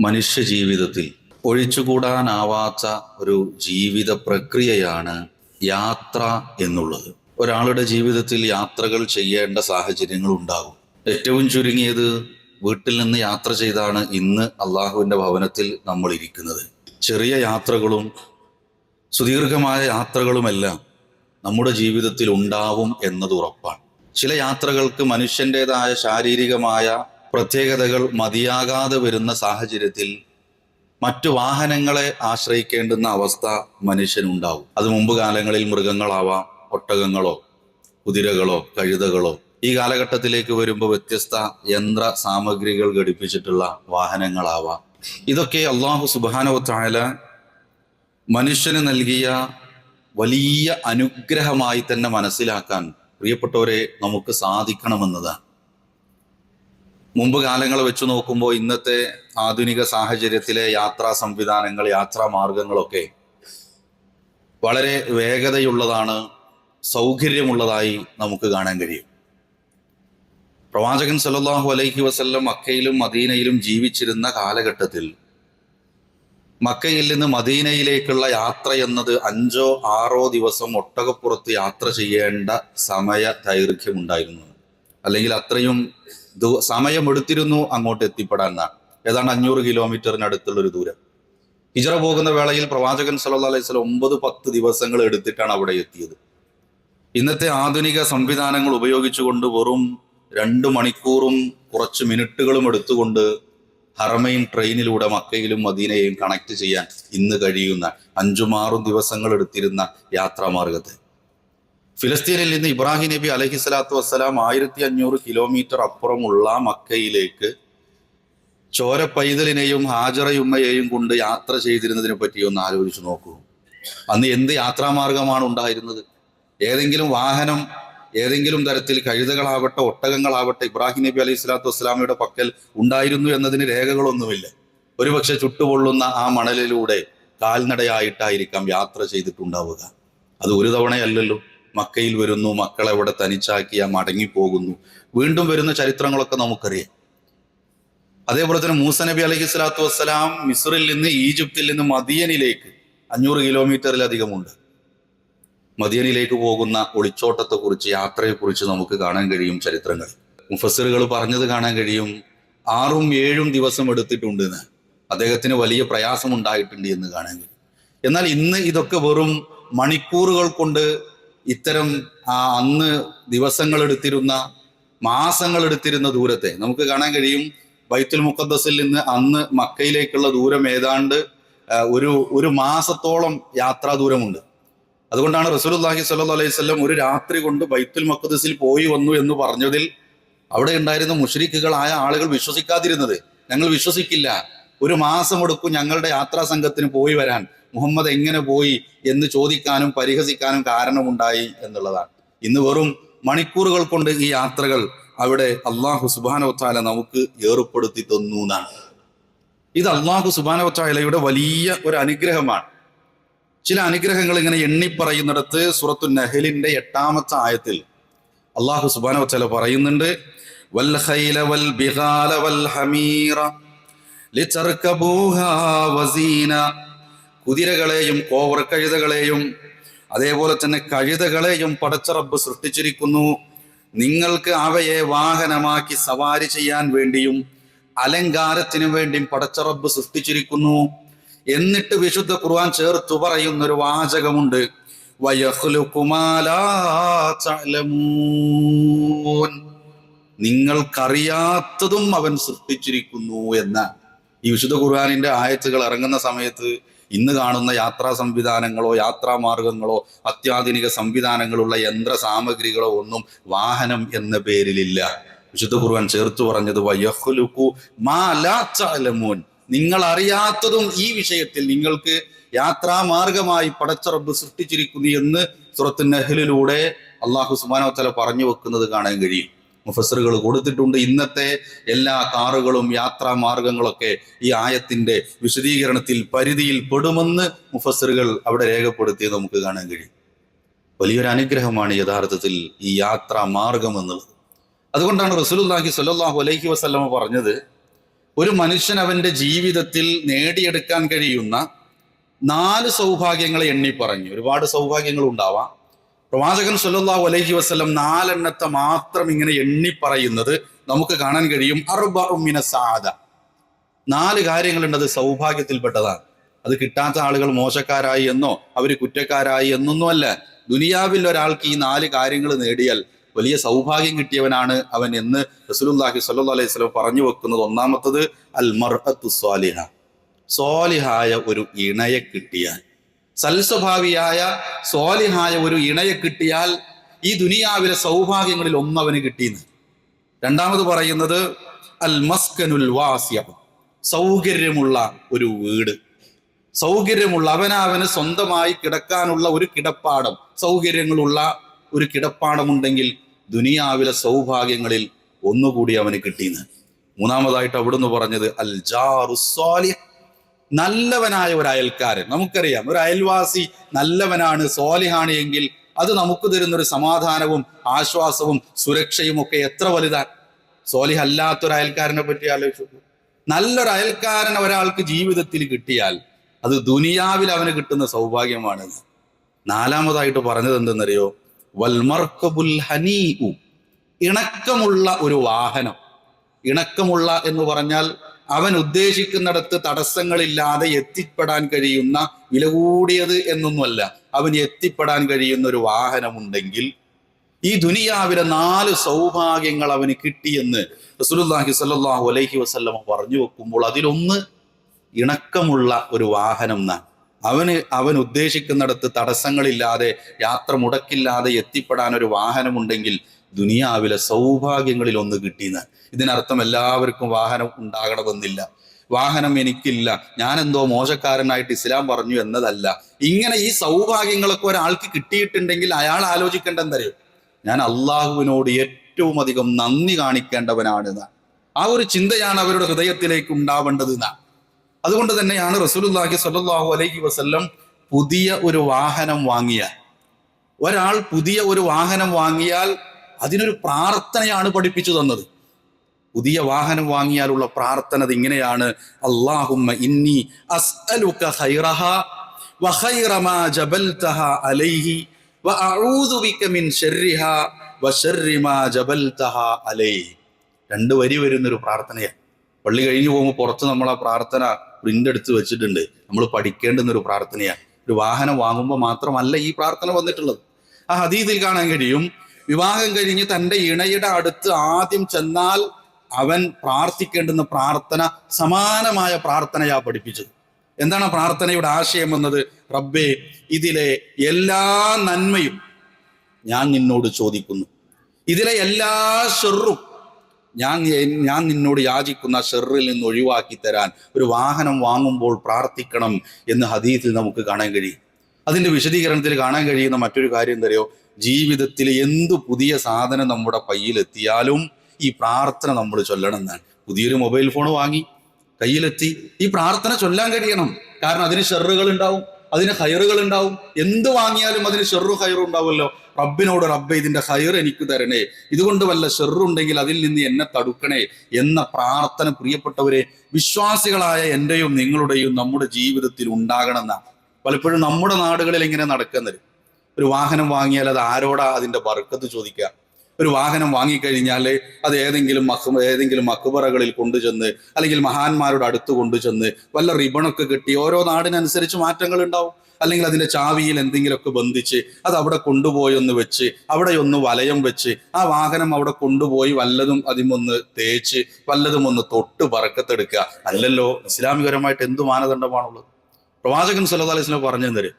മനുഷ്യ ജീവിതത്തിൽ ഒഴിച്ചുകൂടാനാവാത്ത ഒരു ജീവിത പ്രക്രിയയാണ് യാത്ര എന്നുള്ളത്. ഒരാളുടെ ജീവിതത്തിൽ യാത്രകൾ ചെയ്യേണ്ട സാഹചര്യങ്ങൾ ഉണ്ടാകും. ഏറ്റവും ചുരുങ്ങിയത് വീട്ടിൽ നിന്ന് യാത്ര ചെയ്താണ് ഇന്ന് അള്ളാഹുവിന്റെ ഭവനത്തിൽ നമ്മൾ ഇരിക്കുന്നത് ചെറിയ യാത്രകളും സുദീർഘമായ യാത്രകളുമെല്ലാം നമ്മുടെ ജീവിതത്തിൽ ഉണ്ടാവും എന്നത് ഉറപ്പാണ്. ചില യാത്രകൾക്ക് മനുഷ്യന്റെതായ ശാരീരികമായ പ്രത്യേകതകൾ മതിയാകാതെ വരുന്ന സാഹചര്യത്തിൽ മറ്റു വാഹനങ്ങളെ ആശ്രയിക്കേണ്ടുന്ന അവസ്ഥ മനുഷ്യനുണ്ടാവും. അത് മുമ്പ് കാലങ്ങളിൽ മൃഗങ്ങളാവാം ഒട്ടകങ്ങളോ കുതിരകളോ കഴുതകളോ ഈ കാലഘട്ടത്തിലേക്ക് വരുമ്പോൾ വ്യത്യസ്ത യന്ത്ര സാമഗ്രികൾ ഘടിപ്പിച്ചിട്ടുള്ള വാഹനങ്ങളാവാം. ഇതൊക്കെ അള്ളാഹു സുബാനവ തായാല മനുഷ്യന് നൽകിയ വലിയ അനുഗ്രഹമായി തന്നെ മനസ്സിലാക്കാൻ പ്രിയപ്പെട്ടവരെ നമുക്ക് സാധിക്കണമെന്നതാണ്. മുമ്പ് കാലങ്ങൾ വെച്ച് നോക്കുമ്പോൾ ഇന്നത്തെ ആധുനിക സാഹചര്യത്തിലെ യാത്രാ സംവിധാനങ്ങൾ യാത്രാ മാർഗങ്ങളൊക്കെ വളരെ വേഗതയുള്ളതാണ് സൗകര്യമുള്ളതായി നമുക്ക് കാണാൻ കഴിയും. പ്രവാചകൻ സല്ലാഹു അലൈഹി വസല്ലം മക്കയിലും മദീനയിലും ജീവിച്ചിരുന്ന കാലഘട്ടത്തിൽ മക്കയിൽ നിന്ന് മദീനയിലേക്കുള്ള യാത്ര എന്നത് അഞ്ചോ ആറോ ദിവസം ഒട്ടകപ്പുറത്ത് യാത്ര ചെയ്യേണ്ട സമയ ദൈർഘ്യം ഉണ്ടായിരുന്നു അല്ലെങ്കിൽ അത്രയും സമയമെടുത്തിരുന്നു അങ്ങോട്ട് എത്തിപ്പെടാൻ എന്നാണ് ഏതാണ്ട് അഞ്ഞൂറ് കിലോമീറ്ററിനടുത്തുള്ള ഒരു ദൂരം. ഹിജറ പോകുന്ന വേളയിൽ പ്രവാചകൻ സല്ലാ അലൈഹി സ്വലം ഒമ്പത് പത്ത് ദിവസങ്ങൾ എടുത്തിട്ടാണ് അവിടെ എത്തിയത്. ഇന്നത്തെ ആധുനിക സംവിധാനങ്ങൾ ഉപയോഗിച്ചുകൊണ്ട് വെറും രണ്ട് മണിക്കൂറും കുറച്ച് മിനിറ്റുകളും എടുത്തുകൊണ്ട് ഹറമൈൻ ട്രെയിനിലൂടെ മക്കയിലും മദീനയെയും കണക്ട് ചെയ്യാൻ ഇന്ന് കഴിയുന്ന അഞ്ചും ആറും ദിവസങ്ങൾ എടുത്തിരുന്ന യാത്രാമാർഗത്തെ. ഫിലസ്തീനിൽ നിന്ന് ഇബ്രാഹിം നബി അലഹി സ്വലാത്തു വസ്സലാം ആയിരത്തി അഞ്ഞൂറ് കിലോമീറ്റർ അപ്പുറമുള്ള മക്കയിലേക്ക് ചോര പൈതലിനെയും ഹാജറയുമ്മയെയും കൊണ്ട് യാത്ര ചെയ്തിരുന്നതിനെ പറ്റി ഒന്ന് ആലോചിച്ച് നോക്കൂ. അന്ന് എന്ത് യാത്രാമാർഗമാണ് ഉണ്ടായിരുന്നത്? ഏതെങ്കിലും വാഹനം ഏതെങ്കിലും തരത്തിൽ കഴുതകളാവട്ടെ ഒട്ടകങ്ങളാവട്ടെ ഇബ്രാഹിം നബി അലൈഹി സ്വലാത്തു വസ്സലാമയുടെ പക്കൽ ഉണ്ടായിരുന്നു എന്നതിന് രേഖകളൊന്നുമില്ല. ഒരുപക്ഷെ ചുട്ടുപൊള്ളുന്ന ആ മണലിലൂടെ കാൽനടയായിട്ടായിരിക്കാം യാത്ര ചെയ്തിട്ടുണ്ടാവുക. അത് ഒരു തവണയല്ലല്ലോ. മക്കയിൽ വരുന്നു മക്കളെ ഇവിടെ തനിച്ചാക്കിയ മടങ്ങിപ്പോകുന്നു. വീണ്ടും വരുന്ന ചരിത്രങ്ങളൊക്കെ നമുക്കറിയാം. അതേപോലെ തന്നെ മൂസ നബി അലഹി സ്വലാത്തു വസ്സലാം മിസ്റിൽ നിന്ന് ഈജിപ്തിൽ നിന്ന് മദിയനിലേക്ക് അഞ്ഞൂറ് കിലോമീറ്ററിലധികമുണ്ട്. മദിയനിലേക്ക് പോകുന്ന ഒളിച്ചോട്ടത്തെക്കുറിച്ച് യാത്രയെക്കുറിച്ച് നമുക്ക് കാണാൻ കഴിയും ചരിത്രങ്ങൾ. മുഫസറുകൾ പറഞ്ഞത് കാണാൻ കഴിയും ആറും ഏഴും ദിവസം എടുത്തിട്ടുണ്ട് എന്ന് അദ്ദേഹത്തിന് വലിയ പ്രയാസം ഉണ്ടായിട്ടുണ്ട് എന്ന് കാണാൻ കഴിയും. എന്നാൽ ഇന്ന് ഇതൊക്കെ വെറും മണിക്കൂറുകൾ കൊണ്ട് ഇത്തരം ആ അന്ന് ദിവസങ്ങൾ എടുത്തിരുന്ന മാസങ്ങൾ എടുത്തിരുന്ന ദൂരത്തെ നമുക്ക് കാണാൻ കഴിയും. ബൈത്തുൽ മുഖദ്ദസിൽ നിന്ന് അന്ന് മക്കയിലേക്കുള്ള ദൂരം ഏതാണ്ട് ഒരു ഒരു മാസത്തോളം യാത്രാ ദൂരമുണ്ട്. അതുകൊണ്ടാണ് റസൂലുള്ളാഹി സ്വല്ലല്ലാഹു അലൈഹി വസല്ലം ഒരു രാത്രി കൊണ്ട് ബൈത്തുൽ മുഖദ്ദസിൽ പോയി വന്നു എന്ന് പറഞ്ഞതിൽ അവിടെ ഉണ്ടായിരുന്ന മുഷരിക്കുകളായ ആളുകൾ വിശ്വസിക്കാതിരുന്നത്. ഞങ്ങൾ വിശ്വസിക്കില്ല. ഒരു മാസം എടുക്കും ഞങ്ങളുടെ യാത്രാ സംഘത്തിന് പോയി വരാൻ. മുഹമ്മദ് എങ്ങനെ പോയി എന്ന് ചോദിക്കാനും പരിഹസിക്കാനും കാരണമുണ്ടായി എന്നുള്ളതാണ്. ഇന്ന് വെറും മണിക്കൂറുകൾ കൊണ്ട് ഈ യാത്രകൾ അവിടെ അള്ളാഹു സുബാനോത്താല നമുക്ക് ഏർപ്പെടുത്തി തന്നു എന്നാണ്. ഇത് അള്ളാഹു സുബാനോത്താലയുടെ വലിയ ഒരു അനുഗ്രഹമാണ്. ചില അനുഗ്രഹങ്ങൾ ഇങ്ങനെ എണ്ണിപ്പറയുന്നിടത്ത് സുറത്തു നഹലിന്റെ എട്ടാമത്തെ ആയത്തിൽ അള്ളാഹു സുബാന വച്ചാല പറയുന്നുണ്ട് വൽ ഖൈല വൽ ബിഹാല വൽ ഹമീറ ലിതർകബൂഹാ വസീന കുതിരകളെയും കോവർ കഴുതകളെയും അതേപോലെ തന്നെ കഴുതകളെയും പടച്ച റബ്ബ് സൃഷ്ടിച്ചിരിക്കുന്നു. നിങ്ങൾക്ക് അവയെ വാഹനമാക്കി സവാരി ചെയ്യാൻ വേണ്ടിയും അലങ്കാരത്തിനു വേണ്ടിയും പടച്ച റബ്ബ് സൃഷ്ടിച്ചിരിക്കുന്നു. എന്നിട്ട് വിശുദ്ധ ഖുർആൻ ചേർത്തു പറയുന്ന ഒരു വാചകമുണ്ട്. നിങ്ങൾക്കറിയാത്തതും അവൻ സൃഷ്ടിച്ചിരിക്കുന്നു എന്ന ഈ വിശുദ്ധ ഖുർആാനിന്റെ ആയത്തുകൾ ഇറങ്ങുന്ന സമയത്ത് ഇന്ന് കാണുന്ന യാത്രാ സംവിധാനങ്ങളോ യാത്രാ മാർഗങ്ങളോ അത്യാധുനിക സംവിധാനങ്ങളുള്ള യന്ത്ര സാമഗ്രികളോ ഒന്നും വാഹനം എന്ന പേരിലില്ല. വിശുദ്ധ ഖുർആൻ ചേർത്ത് പറഞ്ഞത് നിങ്ങൾ അറിയാത്തതും ഈ വിഷയത്തിൽ നിങ്ങൾക്ക് യാത്രാ മാർഗമായി പടച്ചറബ് സൃഷ്ടിച്ചിരിക്കുന്നു എന്ന് സുറത്ത് നെഹ്ലിലൂടെ അള്ളാഹു സുബാനോ തല പറഞ്ഞു വെക്കുന്നത് കാണാൻ കഴിയും. മുഫസറുകൾ കൊടുത്തിട്ടുണ്ട്. ഇന്നത്തെ എല്ലാ കാറുകളും യാത്രാ മാർഗങ്ങളൊക്കെ ഈ ആയത്തിന്റെ വിശദീകരണത്തിൽ പരിധിയിൽ പെടുമെന്ന് മുഫസറുകൾ അവിടെ രേഖപ്പെടുത്തിയത് നമുക്ക് കാണാൻ കഴിയും. വലിയൊരു അനുഗ്രഹമാണ് യഥാർത്ഥത്തിൽ ഈ യാത്രാ മാർഗം എന്നുള്ളത്. അതുകൊണ്ടാണ് റസൂലുള്ളാഹി സ്വല്ലല്ലാഹു അലൈഹി വസല്ലമ പറഞ്ഞത് ഒരു മനുഷ്യൻ അവന്റെ ജീവിതത്തിൽ നേടിയെടുക്കാൻ കഴിയുന്ന നാല് സൗഭാഗ്യങ്ങളെ എണ്ണി പറഞ്ഞു. ഒരുപാട് സൗഭാഗ്യങ്ങൾ ഉണ്ടാവാം. പ്രവാചകൻ സല്ലാഹു അലൈഹി വസ്ലം നാലെണ്ണത്തെ മാത്രം ഇങ്ങനെ എണ്ണി പറയുന്നത് നമുക്ക് കാണാൻ കഴിയും. അർബമിന സാദ. നാല് കാര്യങ്ങളുണ്ട് അത് സൗഭാഗ്യത്തിൽപ്പെട്ടതാണ്. അത് കിട്ടാത്ത ആളുകൾ മോശക്കാരായി എന്നോ അവർ കുറ്റക്കാരായി എന്നൊന്നും അല്ല. ദുനിയാവിൽ ഒരാൾക്ക് ഈ നാല് കാര്യങ്ങൾ നേടിയാൽ വലിയ സൗഭാഗ്യം കിട്ടിയവനാണ് അവൻ എന്ന് റസൂലുള്ളാഹി സല്ലു അലൈഹി സ്വലം പറഞ്ഞു വെക്കുന്നത് ഒന്നാമത്തത് അൽ മർഹത്തു സ്വാലിഹ. സ്വാലിഹായ ഒരു ഇണയെ കിട്ടിയാൽ. സൽസ്വഭാവിയായ സ്വാലിഹായ ഒരു ഇണയെ കിട്ടിയാൽ ഈ ദുനിയാവിലെ സൗഭാഗ്യങ്ങളിൽ ഒന്നവന് കിട്ടിയെന്ന്. രണ്ടാമത് പറയുന്നത് അൽ മസ്കനുൽ വാസ്യ. സൗകര്യമുള്ള ഒരു വീട്. സൗകര്യമുള്ള അവനവന് സ്വന്തമായി കിടക്കാനുള്ള ഒരു കിടപ്പാടം. സൗകര്യങ്ങളുള്ള ഒരു കിടപ്പാടമുണ്ടെങ്കിൽ ദുനിയാവിലെ സൗഭാഗ്യങ്ങളിൽ ഒന്നുകൂടി അവന് കിട്ടിയെന്ന്. മൂന്നാമതായിട്ട് അവിടുന്ന് പറഞ്ഞത് അൽ ജാറു സ്വാലിഹ് നല്ലവനായ ഒരു അയൽക്കാരൻ. നമുക്കറിയാം ഒരു അയൽവാസി നല്ലവനാണ് സോലിഹാണ് എങ്കിൽ അത് നമുക്ക് തരുന്ന ഒരു സമാധാനവും ആശ്വാസവും സുരക്ഷയും ഒക്കെ എത്ര വലുതാണ്. സോലിഹ് അല്ലാത്തൊരു അയൽക്കാരനെ പറ്റി ആലോചിച്ചു നല്ലൊരു അയൽക്കാരൻ ഒരാൾക്ക് ജീവിതത്തിൽ കിട്ടിയാൽ അത് ദുനിയാവിൽ അവന് കിട്ടുന്ന സൗഭാഗ്യമാണ്. നാലാമതായിട്ട് പറഞ്ഞത് എന്തെന്നറിയോ? വൽമർക്കബുൽ ഹനീഉ. ഇണക്കമുള്ള ഒരു വാഹനം. ഇണക്കമുള്ള എന്ന് പറഞ്ഞാൽ അവൻ ഉദ്ദേശിക്കുന്നിടത്ത് തടസ്സങ്ങളില്ലാതെ എത്തിപ്പെടാൻ കഴിയുന്ന വില കൂടിയത് എന്നൊന്നുമല്ല. അവന് എത്തിപ്പെടാൻ കഴിയുന്ന ഒരു വാഹനമുണ്ടെങ്കിൽ ഈ ദുനിയാവിലെ നാല് സൗഭാഗ്യങ്ങൾ അവന് കിട്ടിയെന്ന് റസൂലുള്ളാഹി സല്ലാഹു അലൈഹി വസ്ല്ലമ പറഞ്ഞു വെക്കുമ്പോൾ അതിലൊന്ന് ഇണക്കമുള്ള ഒരു വാഹനം എന്നാണ്. അവന് അവൻ ഉദ്ദേശിക്കുന്നിടത്ത് തടസ്സങ്ങളില്ലാതെ യാത്ര മുടക്കില്ലാതെ എത്തിപ്പെടാൻ ഒരു വാഹനമുണ്ടെങ്കിൽ ദുനിയാവിലെ സൗഭാഗ്യങ്ങളിൽ ഒന്ന് കിട്ടിയെന്ന്. ഇതിനർത്ഥം എല്ലാവർക്കും വാഹനം ഉണ്ടാകണമെന്നില്ല. വാഹനം എനിക്കില്ല. ഞാൻ എന്തോ മോശക്കാരനായിട്ട് ഇസ്ലാം പറഞ്ഞു എന്നതല്ല. ഇങ്ങനെ ഈ സൗഭാഗ്യങ്ങളൊക്കെ ഒരാൾക്ക് കിട്ടിയിട്ടുണ്ടെങ്കിൽ അയാൾ ആലോചിക്കേണ്ടെന്തറിയോ ഞാൻ അള്ളാഹുവിനോട് ഏറ്റവും അധികം നന്ദി കാണിക്കേണ്ടവനാണ് ആ ഒരു ചിന്തയാണ് അവരുടെ ഹൃദയത്തിലേക്ക് ഉണ്ടാവേണ്ടത് അതുകൊണ്ട് തന്നെയാണ് റസൂലുള്ളാഹി സ്വല്ലല്ലാഹു അലൈഹി വസല്ലം പുതിയ ഒരു വാഹനം വാങ്ങിയ. ഒരാൾ പുതിയ ഒരു വാഹനം വാങ്ങിയാൽ അതിനൊരു പ്രാർത്ഥനയാണ് പഠിപ്പിച്ചു തന്നത്. പുതിയ വാഹനം വാങ്ങിയാലുള്ള പ്രാർത്ഥന ഇങ്ങനെയാണ് അള്ളാഹുമ്മ ഇന്നി അസ്അലുക ഖൈറഹ മാ ജബൽതഹ അലൈഹി വഅഊദു ബിക മിൻ വശർരി മാ ജബൽതഹ അലൈഹി. രണ്ട് വരി വരുന്നൊരു പ്രാർത്ഥനയാണ് പള്ളി കഴിഞ്ഞു പോകുമ്പോൾ പുറത്ത് നമ്മൾ ആ പ്രാർത്ഥന പ്രിന്റ് എടുത്ത് വെച്ചിട്ടുണ്ട്. നമ്മൾ പഠിക്കേണ്ടുന്ന ഒരു പ്രാർത്ഥനയാണ് ഒരു വാഹനം വാങ്ങുമ്പോൾ മാത്രമല്ല ഈ പ്രാർത്ഥന വന്നിട്ടുള്ളത്. ആ ഹദീദിൽ കാണാൻ കഴിയും. വിവാഹം കഴിഞ്ഞ് തന്റെ ഇണയുടെ അടുത്ത് ആദ്യം ചെന്നാൽ അവൻ പ്രാർത്ഥിക്കേണ്ടുന്ന പ്രാർത്ഥന സമാനമായ പ്രാർത്ഥനയാ പഠിപ്പിച്ചത്. എന്താണ് പ്രാർത്ഥനയുടെ ആശയം എന്നത് റബ്ബേ ഇതിലെ എല്ലാ നന്മയും ഞാൻ നിന്നോട് ചോദിക്കുന്നു. ഇതിലെ എല്ലാ ഷെറും ഞാൻ ഞാൻ നിന്നോട് യാചിക്കുന്ന ഷെറിൽ നിന്ന് ഒഴിവാക്കി തരാൻ ഒരു വാഹനം വാങ്ങുമ്പോൾ പ്രാർത്ഥിക്കണം എന്ന് ഹദീത്തിൽ നമുക്ക് കാണാൻ കഴിയും. അതിന്റെ വിശദീകരണത്തിൽ കാണാൻ കഴിയുന്ന മറ്റൊരു കാര്യം എന്തറിയോ? ജീവിതത്തിൽ എന്ത് പുതിയ സാധനം നമ്മുടെ കയ്യിലെത്തിയാലും ഈ പ്രാർത്ഥന നമ്മൾ ചൊല്ലണം എന്നാണ്. പുതിയൊരു മൊബൈൽ ഫോൺ വാങ്ങി കയ്യിലെത്തി ഈ പ്രാർത്ഥന ചൊല്ലാൻ കഴിയണം. കാരണം അതിന് ഷെറുകൾ ഉണ്ടാവും അതിന് ഹയറുകൾ ഉണ്ടാവും. എന്ത് വാങ്ങിയാലും അതിന് ഷെറു ഹയറും ഉണ്ടാവുമല്ലോ. റബ്ബിനോട് റബ്ബ് ഇതിന്റെ ഹയർ എനിക്ക് തരണേ. ഇതുകൊണ്ട് വല്ല ഷെറുണ്ടെങ്കിൽ അതിൽ നിന്ന് എന്നെ തടുക്കണേ എന്ന പ്രാർത്ഥന പ്രിയപ്പെട്ടവരെ വിശ്വാസികളായ എന്റെയും നിങ്ങളുടെയും നമ്മുടെ ജീവിതത്തിൽ ഉണ്ടാകണമെന്ന പലപ്പോഴും നമ്മുടെ നാടുകളിൽ ഇങ്ങനെ നടക്കുന്നത്? ഒരു വാഹനം വാങ്ങിയാൽ അത് ആരോടാ അതിന്റെ ബർക്കത്ത് ചോദിക്കുക? ഒരു വാഹനം വാങ്ങിക്കഴിഞ്ഞാൽ അത് ഏതെങ്കിലും മഹ് ഏതെങ്കിലും അക്ബറകളിൽ കൊണ്ടുചെന്ന് അല്ലെങ്കിൽ മഹാന്മാരുടെ അടുത്ത് കൊണ്ടുചെന്ന് വല്ല റിബണൊക്കെ കിട്ടി ഓരോ നാടിനനുസരിച്ച് മാറ്റങ്ങൾ ഉണ്ടാവും. അല്ലെങ്കിൽ അതിന്റെ ചാവിയിൽ എന്തെങ്കിലുമൊക്കെ ബന്ധിച്ച് അത് അവിടെ കൊണ്ടുപോയൊന്ന് വെച്ച് അവിടെ ഒന്ന് വലയം വെച്ച് ആ വാഹനം അവിടെ കൊണ്ടുപോയി വല്ലതും അതിമൊന്ന് തേച്ച് വല്ലതും ഒന്ന് തൊട്ട് പറക്കത്തെടുക്കുക അല്ലല്ലോ ഇസ്ലാമികരമായിട്ട് എന്ത് മാനദണ്ഡമാണുള്ളത്? പ്രവാചകൻ സല്ലാസ്ലാം അലൈഹി പറഞ്ഞു തരും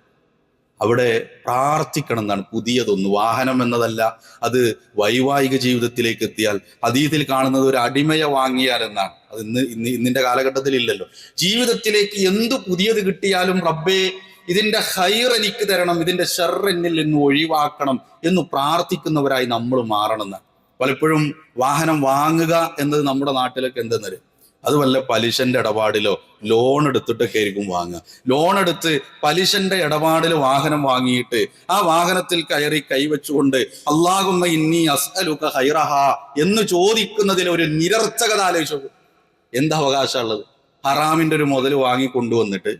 അവിടെ പ്രാർത്ഥിക്കണം എന്നാണ് പുതിയതൊന്ന്. വാഹനം എന്നതല്ല. അത് വൈവാഹിക ജീവിതത്തിലേക്ക് എത്തിയാൽ അതീതിൽ കാണുന്നത് ഒരു അടിമയെ വാങ്ങിയാൽ എന്നാണ്. അത് ഇന്ന് ഇന്ന് ഇന്നിന്റെ കാലഘട്ടത്തിൽ ഇല്ലല്ലോ. ജീവിതത്തിലേക്ക് എന്ത് പുതിയത് കിട്ടിയാലും റബ്ബേ ഇതിന്റെ ഹൈർ എനിക്ക് തരണം ഇതിന്റെ ഷെർ എന്നിൽ നിന്ന് ഒഴിവാക്കണം എന്ന് പ്രാർത്ഥിക്കുന്നവരായി നമ്മൾ മാറണം എന്നാണ്. പലപ്പോഴും വാഹനം വാങ്ങുക എന്നത് നമ്മുടെ നാട്ടിലൊക്കെ എന്തെന്നൊരു അത് വല്ല പലിശന്റെ ഇടപാടിലോ ലോൺ എടുത്തിട്ടൊക്കെ ആയിരിക്കും വാങ്ങുക. ലോൺ എടുത്ത് പലിശന്റെ ഇടപാടിൽ വാഹനം വാങ്ങിയിട്ട് ആ വാഹനത്തിൽ കയറി കൈവച്ചുകൊണ്ട് അള്ളാഹുമ്മ ഇന്നി അസ്അലുക ഹൈറഹ എന്ന് ചോദിക്കുന്നതിൽ ഒരു നിരർത്ഥകത ആലോചിച്ചു. എന്താ അവകാശമുള്ളത് ഹറാമിന്റെ ഒരു മുതൽ വാങ്ങി കൊണ്ടുവന്നിട്ട്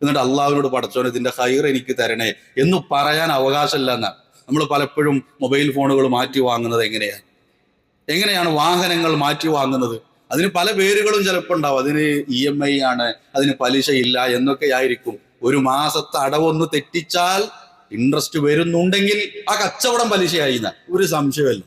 എന്നിട്ട് അള്ളാഹുവിനോട് പടച്ചോനെ ഇതിന്റെ ഹൈർ എനിക്ക് തരണേ എന്ന് പറയാൻ അവകാശമില്ല എന്നാണ് നമ്മൾ പലപ്പോഴും മൊബൈൽ ഫോണുകൾ മാറ്റി വാങ്ങുന്നത് എങ്ങനെയാണ്? എങ്ങനെയാണ് വാഹനങ്ങൾ മാറ്റി വാങ്ങുന്നത്? അതിന് പല പേരുകളും ചിലപ്പോൾ ഉണ്ടാവും. അതിന് ഇ എം ഐ ആണ് അതിന് പലിശ ഇല്ല എന്നൊക്കെ ആയിരിക്കും. ഒരു മാസത്തെ അടവൊന്ന് തെറ്റിച്ചാൽ ഇൻട്രസ്റ്റ് വരുന്നുണ്ടെങ്കിൽ ആ കച്ചവടം പലിശയായി. ഒരു സംശയമല്ല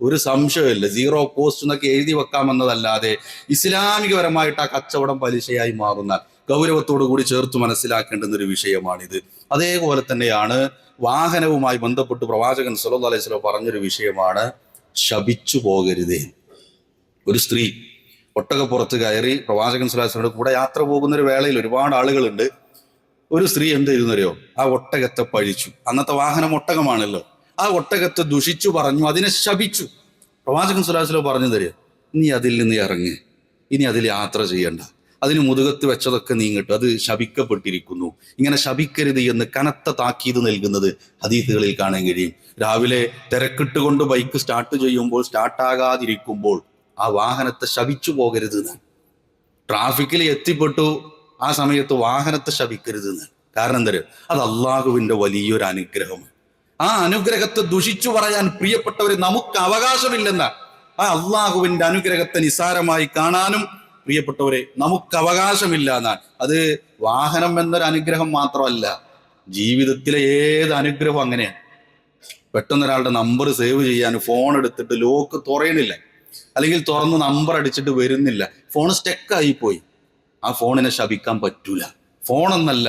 ഒരു സംശയമില്ല സീറോ കോസ്റ്റ് എന്നൊക്കെ എഴുതി വെക്കാമെന്നതല്ലാതെ ഇസ്ലാമികപരമായിട്ട് ആ കച്ചവടം പലിശയായി മാറുന്ന ഗൗരവത്തോടു കൂടി ചേർത്ത് മനസ്സിലാക്കേണ്ടുന്ന ഒരു വിഷയമാണിത്. അതേപോലെ തന്നെയാണ് വാഹനവുമായി ബന്ധപ്പെട്ട് പ്രവാചകൻ സല്ലല്ലാഹു അലൈഹി സ്വലം പറഞ്ഞൊരു വിഷയമാണ് ശപിച്ചു പോകരുതേ. ഒരു സ്ത്രീ ഒട്ടകപ്പുറത്ത് കയറി പ്രവാചകൻ സുലാസിനോട് കൂടെ യാത്ര പോകുന്ന ഒരു വേളയിൽ ഒരുപാട് ആളുകളുണ്ട്. ഒരു സ്ത്രീ എന്ത് ചെയ്തെന്നറിയോ? ആ ഒട്ടകത്തെ പഴിച്ചു. അന്നത്തെ വാഹനം ഒട്ടകമാണല്ലോ. ആ ഒട്ടകത്തെ ദുഷിച്ചു പറഞ്ഞു അതിനെ ശപിച്ചു. പ്രവാചകൻ സുലാസിലോ പറഞ്ഞു തരിക നീ അതിൽ നിന്ന് ഇറങ്ങി. ഇനി അതിൽ യാത്ര ചെയ്യണ്ട. അതിന് മുതുകത്ത് വെച്ചതൊക്കെ നീങ്ങിട്ട് അത് ശപിക്കപ്പെട്ടിരിക്കുന്നു. ഇങ്ങനെ ശപിക്കരുത് എന്ന് കനത്ത താക്കീത് നൽകുന്നത് ഹദീസുകളിൽ കാണാൻ കഴിയും. രാവിലെ തിരക്കിട്ടുകൊണ്ട് ബൈക്ക് സ്റ്റാർട്ട് ചെയ്യുമ്പോൾ സ്റ്റാർട്ടാകാതിരിക്കുമ്പോൾ ആ വാഹനത്തെ ശപിച്ചു പോകരുത് എന്ന് ട്രാഫിക്കിൽ എത്തിപ്പെട്ടു. ആ സമയത്ത് വാഹനത്തെ ശപിക്കരുത് എന്ന് കാരണം എന്താ? അത് അള്ളാഹുവിന്റെ വലിയൊരു അനുഗ്രഹമാണ്. ആ അനുഗ്രഹത്തെ ദുഷിച്ചു പറയാൻ പ്രിയപ്പെട്ടവരെ നമുക്ക് അവകാശമില്ലെന്ന. ആ അള്ളാഹുവിന്റെ അനുഗ്രഹത്തെ നിസാരമായി കാണാനും പ്രിയപ്പെട്ടവരെ നമുക്ക് അവകാശമില്ല എന്നാണ് അത് വാഹനം എന്നൊരു അനുഗ്രഹം മാത്രമല്ല. ജീവിതത്തിലെ ഏത് അനുഗ്രഹം അങ്ങനെയാണ്. പെട്ടെന്ന് ഒരാളുടെ നമ്പർ സേവ് ചെയ്യാൻ ഫോൺ എടുത്തിട്ട് ലോക്ക് തുറയണില്ല. അല്ലെങ്കിൽ തുറന്ന് നമ്പർ അടിച്ചിട്ട് വരുന്നില്ല. ഫോൺ സ്റ്റെക്കായി പോയി. ആ ഫോണിനെ ശപിക്കാൻ പറ്റൂല. ഫോൺ എന്നല്ല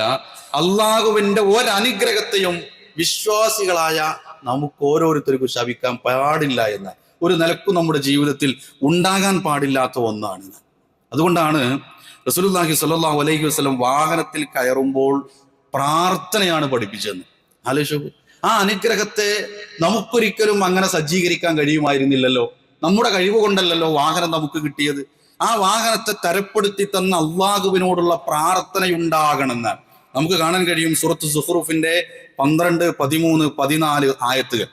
അള്ളാഹുവിന്റെ ഒരനുഗ്രഹത്തെയും വിശ്വാസികളായ നമുക്ക് ഓരോരുത്തർക്കും ശപിക്കാൻ പാടില്ല എന്ന. ഒരു നിലക്കും നമ്മുടെ ജീവിതത്തിൽ ഉണ്ടാകാൻ പാടില്ലാത്ത ഒന്നാണ്. അതുകൊണ്ടാണ് റസൂലുള്ളാഹി സ്വല്ലല്ലാഹു അലൈഹി വസല്ലം വാഹനത്തിൽ കയറുമ്പോൾ പ്രാർത്ഥനയാണ് പഠിപ്പിച്ചതെന്ന് ആലോചിച്ചു ആ അനുഗ്രഹത്തെ നമുക്കൊരിക്കലും അങ്ങനെ സജ്ജീകരിക്കാൻ കഴിയുമായിരുന്നില്ലല്ലോ. നമ്മുടെ കഴിവ് കൊണ്ടല്ലല്ലോ വാഹനം നമുക്ക് കിട്ടിയത്. ആ വാഹനത്തെ തരപ്പെടുത്തി തന്ന അള്ളാഹുവിനോടുള്ള പ്രാർത്ഥനയുണ്ടാകണമെന്ന്. നമുക്ക് കാണാൻ കഴിയും സുഹൃത്ത് സുഹ്റൂഫിന്റെ പന്ത്രണ്ട് പതിമൂന്ന് പതിനാല് ആയത്തുകൾ.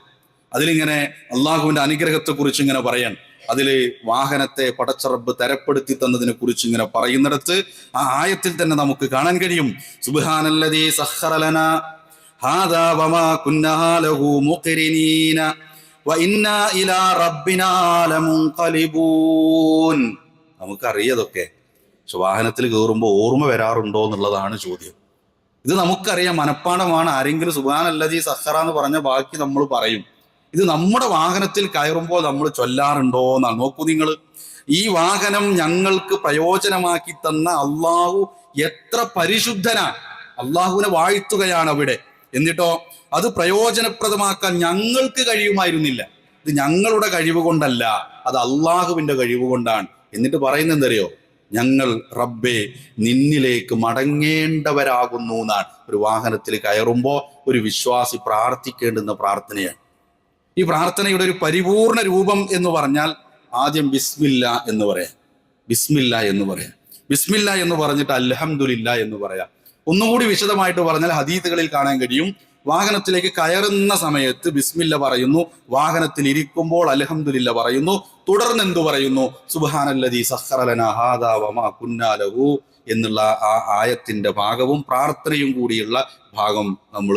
അതിലിങ്ങനെ അള്ളാഹുവിന്റെ അനുഗ്രഹത്തെ കുറിച്ച് ഇങ്ങനെ പറയാൻ. അതിൽ വാഹനത്തെ പടച്ചറബ് തരപ്പെടുത്തി തന്നതിനെ കുറിച്ച് ഇങ്ങനെ പറയുന്നിടത്ത് ആ ആയത്തിൽ തന്നെ നമുക്ക് കാണാൻ കഴിയും. സുബ്ഹാനല്ലദീ സഹറലന ഹാദാ വമാ കുന്നാ ലഹു മുഖ്രിനീന. നമുക്കറിയതൊക്കെ. പക്ഷെ വാഹനത്തിൽ കയറുമ്പോൾ ഓർമ്മ വരാറുണ്ടോ എന്നുള്ളതാണ് ചോദ്യം. ഇത് നമുക്കറിയാം. മനഃപ്പാടമാണ് ആരെങ്കിലും സുബാനല്ലതി സഹറ എന്ന് പറഞ്ഞ ബാക്കി നമ്മൾ പറയും. ഇത് നമ്മുടെ വാഹനത്തിൽ കയറുമ്പോൾ നമ്മൾ ചൊല്ലാറുണ്ടോ എന്നാണ്. നോക്കൂ നിങ്ങൾ. ഈ വാഹനം ഞങ്ങൾക്ക് പ്രയോജനമാക്കി തന്ന അള്ളാഹു എത്ര പരിശുദ്ധനാ. അള്ളാഹുവിനെ വാഴ്ത്തുകയാണ് അവിടെ. എന്നിട്ടോ അത് പ്രയോജനപ്രദമാക്കാൻ ഞങ്ങൾക്ക് കഴിയുമായിരുന്നില്ല. ഇത് ഞങ്ങളുടെ കഴിവ് കൊണ്ടല്ല അത് അള്ളാഹുവിന്റെ കഴിവ് കൊണ്ടാണ്. എന്നിട്ട് പറയുന്നത് എന്തറിയോ? ഞങ്ങൾ റബ്ബെ നിന്നിലേക്ക് മടങ്ങേണ്ടവരാകുന്നു എന്നാണ്. ഒരു വാഹനത്തിൽ കയറുമ്പോൾ ഒരു വിശ്വാസി പ്രാർത്ഥിക്കേണ്ടുന്ന പ്രാർത്ഥനയാണ്. ഈ പ്രാർത്ഥനയുടെ ഒരു പരിപൂർണ രൂപം എന്ന് പറഞ്ഞാൽ ആദ്യം ബിസ്മില്ല എന്ന് പറയാം. ബിസ്മില്ല എന്ന് പറയാം. ബിസ്മില്ല എന്ന് പറഞ്ഞിട്ട് അലഹമുല്ല എന്ന് പറയാം. ഒന്നുകൂടി വിശദമായിട്ട് പറഞ്ഞാൽ ഹദീത്തുകളിൽ കാണാൻ കഴിയും. വാഹനത്തിലേക്ക് കയറുന്ന സമയത്ത് ബിസ്മില്ല പറയുന്നു. വാഹനത്തിൽ ഇരിക്കുമ്പോൾ അലഹമില്ല പറയുന്നു. തുടർന്ന് എന്തു പറയുന്നു? സുബ്ഹാനല്ലദീ സഖറലന ഹാദാ വമാ കുന്നാ ലഹു എന്നുള്ള ആ ആയത്തിന്റെ ഭാഗവും പ്രാർത്ഥനയും കൂടിയുള്ള ഭാഗം നമ്മൾ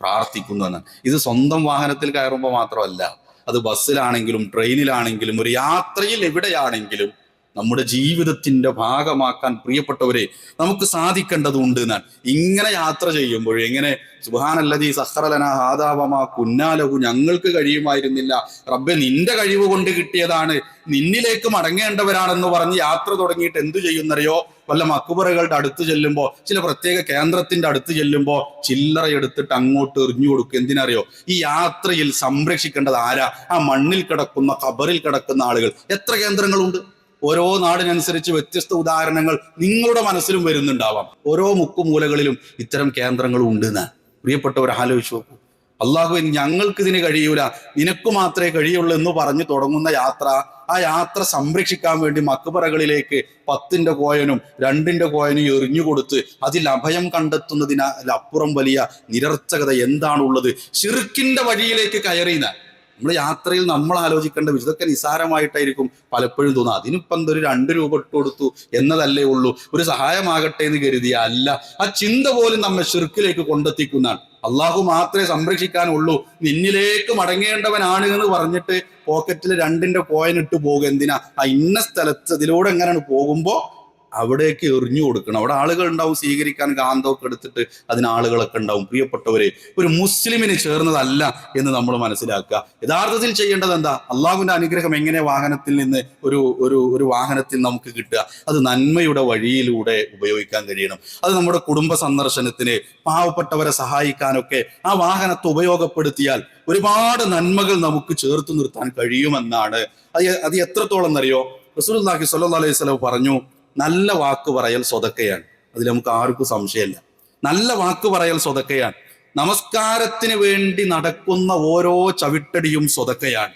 പ്രാർത്ഥിക്കുന്നു എന്നാണ്. ഇത് സ്വന്തം വാഹനത്തിൽ കയറുമ്പോൾ മാത്രമല്ല അത് ബസ്സിലാണെങ്കിലും ട്രെയിനിലാണെങ്കിലും ഒരു യാത്രയിൽ എവിടെയാണെങ്കിലും നമ്മുടെ ജീവിതത്തിന്റെ ഭാഗമാക്കാൻ പ്രിയപ്പെട്ടവരെ നമുക്ക് സാധിക്കേണ്ടതുണ്ട് എന്നാൽ ഇങ്ങനെ യാത്ര ചെയ്യുമ്പോൾ എങ്ങനെ സുബാനല്ലതി സഹറലന ഹാദാവമ കുന്നാലഹു ഞങ്ങൾക്ക് കഴിയുമായിരുന്നില്ല. റബ്ബെ നിന്റെ കഴിവ് കൊണ്ട് കിട്ടിയതാണ്. നിന്നിലേക്ക് മടങ്ങേണ്ടവരാണെന്ന് പറഞ്ഞ് യാത്ര തുടങ്ങിയിട്ട് എന്തു ചെയ്യുന്നറിയോ? വല്ല മക്കുപറകളുടെ അടുത്ത് ചെല്ലുമ്പോൾ ചില പ്രത്യേക കേന്ദ്രത്തിന്റെ അടുത്ത് ചെല്ലുമ്പോൾ ചില്ലറ എടുത്തിട്ട് അങ്ങോട്ട് എറിഞ്ഞു കൊടുക്കും. എന്തിനറിയോ? ഈ യാത്രയിൽ സംരക്ഷിക്കേണ്ടത് ആരാ? ആ മണ്ണിൽ കിടക്കുന്ന ഖബറിൽ കിടക്കുന്ന ആളുകൾ. എത്ര കേന്ദ്രങ്ങളുണ്ട്? ഓരോ നാടിനനുസരിച്ച് വ്യത്യസ്ത ഉദാഹരണങ്ങൾ നിങ്ങളുടെ മനസ്സിലും വരുന്നുണ്ടാവാം. ഓരോ മുക്കുമൂലകളിലും ഇത്തരം കേന്ദ്രങ്ങളും ഉണ്ട് എന്ന് പ്രിയപ്പെട്ടവർ ആലോചിച്ച് നോക്കൂ. അള്ളാഹു ഞങ്ങൾക്ക് ഇതിന് കഴിയൂല. നിനക്ക് മാത്രമേ കഴിയുള്ളൂ എന്ന് പറഞ്ഞു തുടങ്ങുന്ന യാത്ര ആ യാത്ര സംരക്ഷിക്കാൻ വേണ്ടി മക്കുപറകളിലേക്ക് പത്തിന്റെ കോയനും രണ്ടിന്റെ കോയനും എറിഞ്ഞു കൊടുത്ത് അതിൽ അഭയം കണ്ടെത്തുന്നതിന് അപ്പുറം വലിയ നിരർച്ചകത എന്താണുള്ളത്? ഷിർക്കിന്റെ വഴിയിലേക്ക് കയറിയുന്ന. നമ്മൾ യാത്രയിൽ നമ്മൾ ആലോചിക്കേണ്ട വിഷയം ഇതൊക്കെ നിസാരമായിട്ടായിരിക്കും പലപ്പോഴും തോന്നുക അതിനിപ്പം എന്തൊരു രണ്ട് രൂപ ഇട്ട് കൊടുത്തു എന്നതല്ലേ ഉള്ളൂ. ഒരു സഹായമാകട്ടെ എന്ന് കരുതിയ അല്ല. ആ ചിന്ത പോലും നമ്മെ ഷിർക്കിലേക്ക് കൊണ്ടെത്തിക്കുന്നതാണ്. അള്ളാഹു മാത്രമേ സംരക്ഷിക്കാനുള്ളൂ. നിന്നിലേക്ക് മടങ്ങേണ്ടവനാണ് എന്ന് പറഞ്ഞിട്ട് പോക്കറ്റിൽ രണ്ടിന്റെ കോയിൻ ഇട്ട് പോകുക എന്തിനാ? ആ ഇന്ന സ്ഥലത്ത് ഇതിലൂടെ എങ്ങനെയാണ് പോകുമ്പോ അവിടേക്ക് എറിഞ്ഞു കൊടുക്കണം. അവിടെ ആളുകൾ ഉണ്ടാവും സ്വീകരിക്കാൻ ഗാന്ധമൊക്കെ എടുത്തിട്ട് അതിന് ആളുകളൊക്കെ ഉണ്ടാവും. പ്രിയപ്പെട്ടവരെ ഒരു മുസ്ലിമിന് ചേർന്നതല്ല എന്ന് നമ്മൾ മനസ്സിലാക്കുക. യഥാർത്ഥത്തിൽ ചെയ്യേണ്ടത് എന്താ? അള്ളാഹുവിന്റെ അനുഗ്രഹം എങ്ങനെ വാഹനത്തിൽ നിന്ന് ഒരു ഒരു ഒരു വാഹനത്തിൽ നമുക്ക് കിട്ടുക? അത് നന്മയുടെ വഴിയിലൂടെ ഉപയോഗിക്കാൻ കഴിയണം. അത് നമ്മുടെ കുടുംബ സന്ദർശനത്തിന് പാവപ്പെട്ടവരെ സഹായിക്കാനൊക്കെ ആ വാഹനത്തെ ഉപയോഗപ്പെടുത്തിയാൽ ഒരുപാട് നന്മകൾ നമുക്ക് ചേർത്ത് നിർത്താൻ കഴിയുമെന്നാണ്. അത് അത് എത്രത്തോളം എന്നറിയോ? റസൂൽ റസൂലുള്ളാഹി സല്ലാ അലൈഹി വസല്ലം പറഞ്ഞു നല്ല വാക്ക് പറയൽ സ്വതക്കയാണ്. അതിൽ നമുക്ക് ആർക്കും സംശയമില്ല. നല്ല വാക്ക് പറയൽ സ്വതക്കയാണ്. നമസ്കാരത്തിന് വേണ്ടി നടക്കുന്ന ഓരോ ചവിട്ടടിയും സ്വതക്കയാണ്.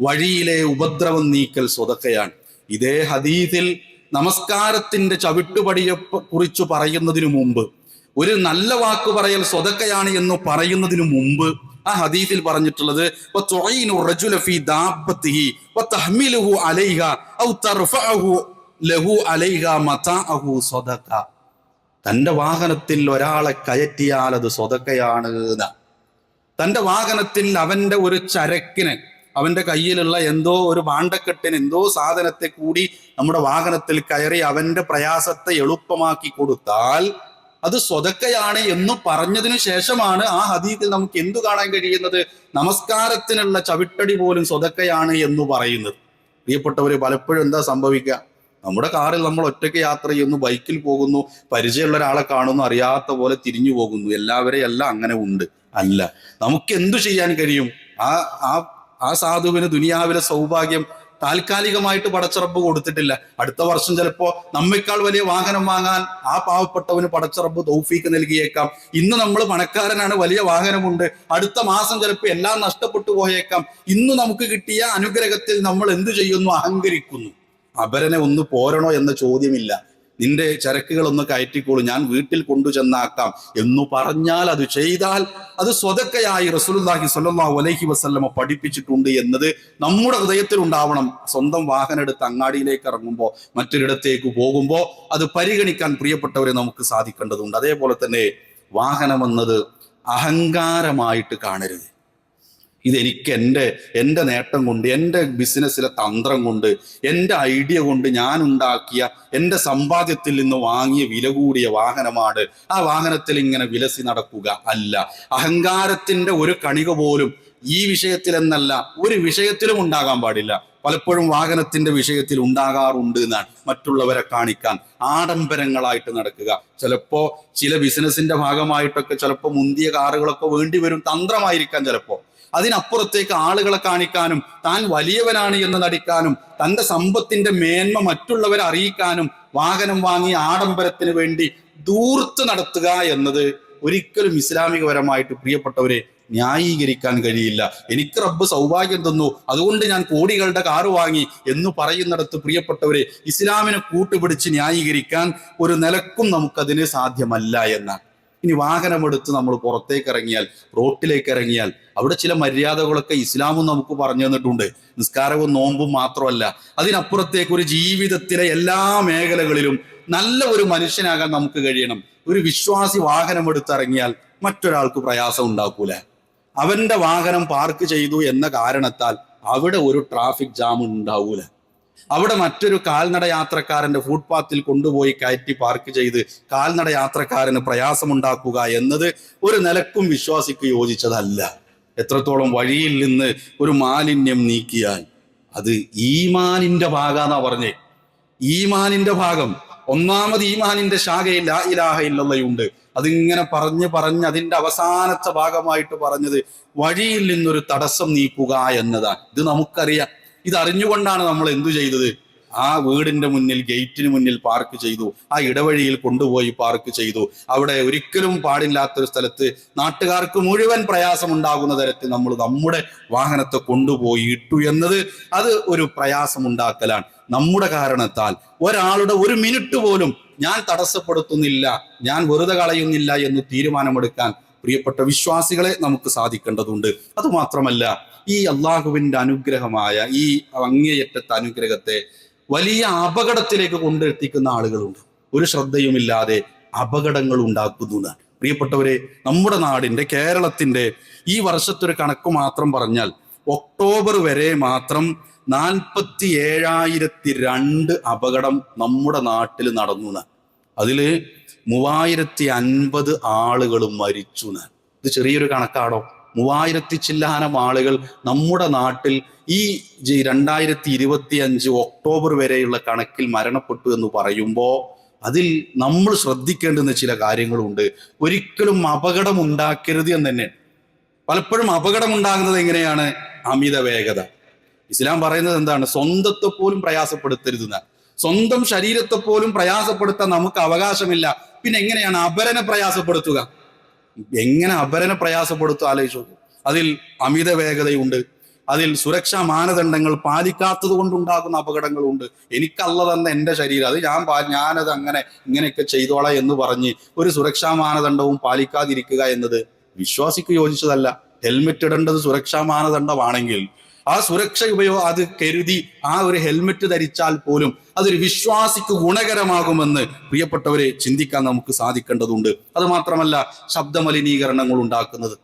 വഴിയിലെ ഉപദ്രവം നീക്കൽ സ്വതക്കയാണ്. ഇതേ ഹദീസിൽ നമസ്കാരത്തിന്റെ ചവിട്ടുപടിയെ കുറിച്ച് പറയുന്നതിനു മുമ്പ് ഒരു നല്ല വാക്ക് പറയൽ സ്വതക്കയാണ് എന്ന് പറയുന്നതിനു മുമ്പ് ആ ഹദീസിൽ പറഞ്ഞിട്ടുള്ളത് "വതുഈനു റജുല ഫീ ദാബത്തിഹി വതഹ്മിലുഹു അലൈഹ മത അഹു ലഹു അലൈഹ മതാഅഹു സ്വതക തന്റെ വാഹനത്തിൽ ഒരാളെ കയറ്റിയാൽ അത് സ്വതക്കയാണ്. തന്റെ വാഹനത്തിൽ അവന്റെ ഒരു ചരക്കിന് അവന്റെ കയ്യിലുള്ള എന്തോ ഒരു വാണ്ടക്കെട്ടിന് എന്തോ സാധനത്തെ കൂടി നമ്മുടെ വാഹനത്തിൽ കയറി അവന്റെ പ്രയാസത്തെ എളുപ്പമാക്കി കൊടുത്താൽ അത് സ്വതക്കയാണ് എന്ന് പറഞ്ഞതിനു ശേഷമാണ് ആ ഹദീത്തിൽ നമുക്ക് എന്തു കാണാൻ കഴിയുന്നത്? നമസ്കാരത്തിനുള്ള ചവിട്ടടി പോലും സ്വതക്കയാണ് എന്ന് പറയുന്നത്. പ്രിയപ്പെട്ടവര് പലപ്പോഴും എന്താ സംഭവിക്കുക? നമ്മുടെ കാറിൽ നമ്മൾ ഒറ്റയ്ക്ക് യാത്ര ചെയ്യുന്നു ബൈക്കിൽ പോകുന്നു പരിചയമുള്ള ഒരാളെ കാണുന്നു അറിയാത്ത പോലെ തിരിഞ്ഞു പോകുന്നു. എല്ലാവരെയും എല്ലാം അങ്ങനെ ഉണ്ട്. അല്ല. നമുക്ക് എന്തു ചെയ്യാൻ കഴിയും? ആ ആ ആ സാധുവിന് ദുനിയാവിലെ സൗഭാഗ്യം താൽക്കാലികമായിട്ട് പടച്ചറപ്പ് കൊടുത്തിട്ടില്ല. അടുത്ത വർഷം ചിലപ്പോ നമ്മേക്കാൾ വലിയ വാഹനം വാങ്ങാൻ ആ പാവപ്പെട്ടവന് പടച്ചറപ്പ് തൗഫീക്ക് നൽകിയേക്കാം. ഇന്ന് നമ്മൾ പണക്കാരനാണ് വലിയ വാഹനമുണ്ട്. അടുത്ത മാസം ചിലപ്പോൾ എല്ലാം നഷ്ടപ്പെട്ടു പോയേക്കാം. ഇന്ന് നമുക്ക് കിട്ടിയ അനുഗ്രഹത്തിൽ നമ്മൾ എന്തു ചെയ്യുന്നു? അഹങ്കരിക്കുന്നു. അപരനെ ഒന്ന് പോരണോ എന്ന ചോദ്യമില്ല. നിന്റെ ചരക്കുകൾ ഒന്ന് കയറ്റിക്കോളൂ. ഞാൻ വീട്ടിൽ കൊണ്ടുചെന്നാക്കാം എന്നു പറഞ്ഞാൽ അത് ചെയ്താൽ അത് സ്വതക്കയായി റസൂലുള്ളാഹി സ്വല്ലല്ലാഹു അലൈഹി വസല്ലമ പഠിപ്പിച്ചിട്ടുണ്ട് എന്നത് നമ്മുടെ ഹൃദയത്തിൽ ഉണ്ടാവണം സ്വന്തം വാഹനം എടുത്ത് അങ്ങാടിയിലേക്ക് ഇറങ്ങുമ്പോൾ മറ്റൊരിടത്തേക്ക് പോകുമ്പോൾ അത് പരിഗണിക്കാൻ പ്രിയപ്പെട്ടവരെ നമുക്ക് സാധിക്കേണ്ടതുണ്ട്. അതേപോലെ തന്നെ വാഹനം എന്നത് അഹങ്കാരമായിട്ട് കാണരുത്. ഇതെനിക്ക് എന്റെ എന്റെ നേട്ടം കൊണ്ട് എന്റെ ബിസിനസ്സിലെ തന്ത്രം കൊണ്ട് എന്റെ ഐഡിയ കൊണ്ട് ഞാൻ ഉണ്ടാക്കിയ എന്റെ സമ്പാദ്യത്തിൽ നിന്ന് വാങ്ങിയ വില കൂടിയ വാഹനമാണ്. ആ വാഹനത്തിൽ ഇങ്ങനെ വിലസി നടക്കുക അല്ല. അഹങ്കാരത്തിന്റെ ഒരു കണിക പോലും ഈ വിഷയത്തിൽ എന്നല്ല ഒരു വിഷയത്തിലും ഉണ്ടാകാൻ പാടില്ല. പലപ്പോഴും വാഹനത്തിന്റെ വിഷയത്തിൽ ഉണ്ടാകാറുണ്ട് എന്നാണ് മറ്റുള്ളവരെ കാണിക്കാൻ ആഡംബരങ്ങളായിട്ട് നടക്കുക. ചിലപ്പോ ചില ബിസിനസിന്റെ ഭാഗമായിട്ടൊക്കെ ചിലപ്പോൾ മുന്തിയ കാറുകളൊക്കെ വേണ്ടി വരും തന്ത്രമായിരിക്കാം ചിലപ്പോ. അതിനപ്പുറത്തേക്ക് ആളുകളെ കാണിക്കാനും താൻ വലിയവനാണ് എന്ന് നടിക്കാനും തന്റെ സമ്പത്തിന്റെ മേന്മ മറ്റുള്ളവരെ അറിയിക്കാനും വാഹനം വാങ്ങി ആഡംബരത്തിന് വേണ്ടി ദൂർത്ത് നടത്തുക എന്നത് ഒരിക്കലും ഇസ്ലാമികപരമായിട്ട് പ്രിയപ്പെട്ടവരെ ന്യായീകരിക്കാൻ കഴിയില്ല. എനിക്ക് റബ്ബ് സൗഭാഗ്യം തന്നു. അതുകൊണ്ട് ഞാൻ കോടികളുടെ കാറ് വാങ്ങി എന്ന് പറയുന്നിടത്ത് പ്രിയപ്പെട്ടവരെ ഇസ്ലാമിനെ കൂട്ടുപിടിച്ച് ന്യായീകരിക്കാൻ ഒരു നിലക്കും നമുക്കതിന് സാധ്യമല്ല എന്നാണ്. ഇനി വാഹനമെടുത്ത് നമ്മൾ പുറത്തേക്ക് ഇറങ്ങിയാൽ റോട്ടിലേക്ക് ഇറങ്ങിയാൽ അവിടെ ചില മര്യാദകളൊക്കെ ഇസ്ലാമും നമുക്ക് പറഞ്ഞു തന്നിട്ടുണ്ട്. നിസ്കാരവും നോമ്പും മാത്രമല്ല. അതിനപ്പുറത്തേക്ക് ഒരു ജീവിതത്തിലെ എല്ലാ മേഖലകളിലും നല്ല ഒരു മനുഷ്യനാകാൻ നമുക്ക് കഴിയണം. ഒരു വിശ്വാസി വാഹനമെടുത്ത് ഇറങ്ങിയാൽ മറ്റൊരാൾക്ക് പ്രയാസം ഉണ്ടാക്കൂല. അവന്റെ വാഹനം പാർക്ക് ചെയ്തു എന്ന കാരണത്താൽ അവിടെ ഒരു ട്രാഫിക് ജാം ഉണ്ടാവൂല. അവിടെ മറ്റൊരു കാൽനട യാത്രക്കാരന്റെ ഫുട്പാത്തിൽ കൊണ്ടുപോയി കയറ്റി പാർക്ക് ചെയ്ത് കാൽനട യാത്രക്കാരന് പ്രയാസമുണ്ടാക്കുക എന്നത് ഒരു നിലക്കും വിശ്വാസിക്ക് യോജിച്ചതല്ല. എത്രത്തോളം വഴിയിൽ നിന്ന് ഒരു മാലിന്യം നീക്കിയാൽ അത് ഈമാനിന്റെ ഭാഗാന്നാ പറഞ്ഞേ. ഈമാനിന്റെ ഭാഗം. ഒന്നാമത് ഈമാനിന്റെ ശാഖയിൽ ലാ ഇലാഹ ഇല്ലല്ലയുണ്ട് അതിങ്ങനെ പറഞ്ഞ് പറഞ്ഞ് അതിന്റെ അവസാനത്തെ ഭാഗമായിട്ട് പറഞ്ഞത് വഴിയിൽ നിന്നൊരു തടസ്സം നീക്കുക എന്നതാണ്. ഇത് നമുക്കറിയാം. ഇത് അറിഞ്ഞുകൊണ്ടാണ് നമ്മൾ എന്തു ചെയ്തത്? ആ വീടിന്റെ മുന്നിൽ ഗേറ്റിന് മുന്നിൽ പാർക്ക് ചെയ്തു. ആ ഇടവഴിയിൽ കൊണ്ടുപോയി പാർക്ക് ചെയ്തു. അവിടെ ഒരിക്കലും പാടില്ലാത്തൊരു സ്ഥലത്ത് നാട്ടുകാർക്ക് മുഴുവൻ പ്രയാസം ഉണ്ടാകുന്ന തരത്തിൽ നമ്മൾ നമ്മുടെ വാഹനത്തെ കൊണ്ടുപോയി ഇട്ടു എന്നത് അത് ഒരു പ്രയാസം ഉണ്ടാക്കലാണ് നമ്മുടെ കാരണത്താൽ ഒരാളുടെ ഒരു മിനിറ്റ് പോലും ഞാൻ തടസ്സപ്പെടുത്തുന്നില്ല ഞാൻ വെറുതെ കളയുന്നില്ല എന്ന് തീരുമാനമെടുക്കാൻ പ്രിയപ്പെട്ട വിശ്വാസികളെ നമുക്ക് സാധിക്കേണ്ടതുണ്ട്. അതുമാത്രമല്ല ഈ അള്ളാഹുവിന്റെ അനുഗ്രഹമായ ഈ അങ്ങേയറ്റത്തെ അനുഗ്രഹത്തെ വലിയ അപകടത്തിലേക്ക് കൊണ്ടെത്തിക്കുന്ന ആളുകളുണ്ട്. ഒരു ശ്രദ്ധയുമില്ലാതെ അപകടങ്ങൾ ഉണ്ടാക്കുന്നതാണ് പ്രിയപ്പെട്ടവരെ നമ്മുടെ നാടിന്റെ കേരളത്തിന്റെ ഈ വർഷത്തൊരു കണക്ക് മാത്രം പറഞ്ഞാൽ ഒക്ടോബർ വരെ മാത്രം നാൽപ്പത്തി ഏഴായിരത്തി രണ്ട് അപകടം നമ്മുടെ നാട്ടിൽ നടന്നു അതിൽ മൂവായിരത്തി അൻപത് ആളുകൾ മരിച്ചു ഇത് ചെറിയൊരു കണക്കാണോ? മൂവായിരത്തി ചില്ലാനം ആളുകൾ നമ്മുടെ നാട്ടിൽ ഈ രണ്ടായിരത്തി ഇരുപത്തി അഞ്ച് ഒക്ടോബർ വരെയുള്ള കണക്കിൽ മരണപ്പെട്ടു എന്ന് പറയുമ്പോൾ അതിൽ നമ്മൾ ശ്രദ്ധിക്കേണ്ടുന്ന ചില കാര്യങ്ങളുണ്ട്. ഒരിക്കലും അപകടം ഉണ്ടാക്കരുത് എന്ന് തന്നെ. പലപ്പോഴും അപകടം ഉണ്ടാകുന്നത് എങ്ങനെയാണ്? അമിത വേഗത. ഇസ്ലാം പറയുന്നത് എന്താണ്? സ്വന്തത്തെ പോലും പ്രയാസപ്പെടുത്തരുത് സ്വന്തം ശരീരത്തെ പോലും പ്രയാസപ്പെടുത്താൻ നമുക്ക് അവകാശമില്ല. പിന്നെ എങ്ങനെയാണ്? അപരനെ പ്രയാസപ്പെടുത്തുക. എങ്ങനെ അപരനെ പ്രയാസപ്പെടുത്തു ആലോചിച്ചു. അതിൽ അമിത വേഗതയുണ്ട്. അതിൽ സുരക്ഷാ മാനദണ്ഡങ്ങൾ പാലിക്കാത്തത് കൊണ്ടുണ്ടാകുന്ന അപകടങ്ങളുണ്ട്. എനിക്കല്ല തന്നെ എന്റെ ശരീരം. അത് ഞാൻ ഞാനത് അങ്ങനെ ഇങ്ങനെയൊക്കെ ചെയ്തോളാം എന്ന് പറഞ്ഞ് ഒരു സുരക്ഷാ മാനദണ്ഡവും പാലിക്കാതിരിക്കുക എന്നത് വിശ്വാസിക്ക് യോജിച്ചതല്ല. ഹെൽമെറ്റ് ഇടേണ്ടത് സുരക്ഷാ മാനദണ്ഡമാണെങ്കിൽ ആ സുരക്ഷ ഉപയോഗ അത് കരുതി ആ ഒരു ഹെൽമെറ്റ് ധരിച്ചാൽ പോലും അതൊരു വിശ്വാസിക്ക് ഗുണകരമാകുമെന്ന് പ്രിയപ്പെട്ടവരെ ചിന്തിക്കാൻ നമുക്ക് സാധിക്കേണ്ടതുണ്ട്. അത് മാത്രമല്ല ശബ്ദമലിനീകരണങ്ങൾ ഉണ്ടാക്കുന്നത്.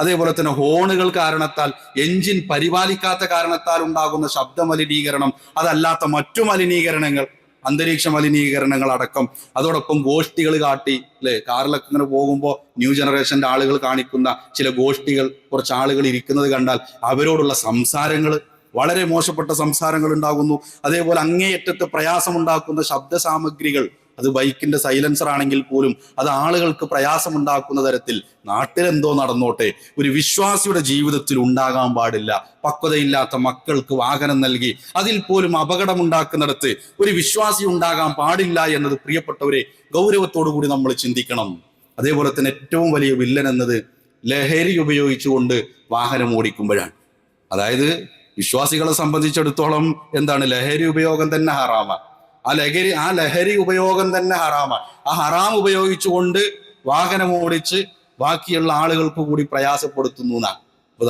അതേപോലെ തന്നെ ഹോണുകൾ കാരണത്താൽ എഞ്ചിൻ പരിപാലിക്കാത്ത കാരണത്താൽ ഉണ്ടാകുന്ന ശബ്ദമലിനീകരണം അതല്ലാത്ത മറ്റു മലിനീകരണങ്ങൾ അന്തരീക്ഷ മലിനീകരണങ്ങൾ അടക്കം അതോടൊപ്പം ഗോഷ്ഠികൾ കാട്ടി അല്ലെ കാറിലൊക്കെ ഇങ്ങനെ പോകുമ്പോൾ ന്യൂ ജനറേഷന്റെ ആളുകൾ കാണിക്കുന്ന ചില ഗോഷ്ഠികൾ കുറച്ച് ആളുകൾ ഇരിക്കുന്നത് കണ്ടാൽ അവരോടുള്ള സംസാരങ്ങൾ വളരെ മോശപ്പെട്ട സംസാരങ്ങൾ ഉണ്ടാകുന്നു. അതേപോലെ അങ്ങേയറ്റത്ത് പ്രയാസമുണ്ടാക്കുന്ന ശബ്ദ സാമഗ്രികൾ അത് ബൈക്കിന്റെ സൈലൻസർ ആണെങ്കിൽ പോലും അത് ആളുകൾക്ക് പ്രയാസമുണ്ടാക്കുന്ന തരത്തിൽ നാട്ടിലെന്തോ നടന്നോട്ടെ. ഒരു വിശ്വാസിയുടെ ജീവിതത്തിൽ ഉണ്ടാകാൻ പാടില്ല. പക്വതയില്ലാത്ത മക്കൾക്ക് വാഹനം നൽകി അതിൽ പോലും അപകടമുണ്ടാക്കുന്നിടത്ത് ഒരു വിശ്വാസി ഉണ്ടാകാൻ പാടില്ല എന്നത് പ്രിയപ്പെട്ടവരെ ഗൗരവത്തോടു കൂടി നമ്മൾ ചിന്തിക്കണം. അതേപോലെ തന്നെ ഏറ്റവും വലിയ വില്ലൻ എന്നത് ലഹരി ഉപയോഗിച്ചുകൊണ്ട് വാഹനം ഓടിക്കുമ്പോഴാണ്. അതായത് വിശ്വാസികളെ സംബന്ധിച്ചിടത്തോളം എന്താണ് ലഹരി ഉപയോഗം തന്നെ ഹറാമാണ്. ആ ലഹരി ആ ലഹരി ഉപയോഗം തന്നെ ഹറാമാണ്. ആ ഹറാം ഉപയോഗിച്ചുകൊണ്ട് വാഹനം ഓടിച്ച് ബാക്കിയുള്ള ആളുകൾക്ക് കൂടി പ്രയാസപ്പെടുത്തുന്നു എന്നാണ്.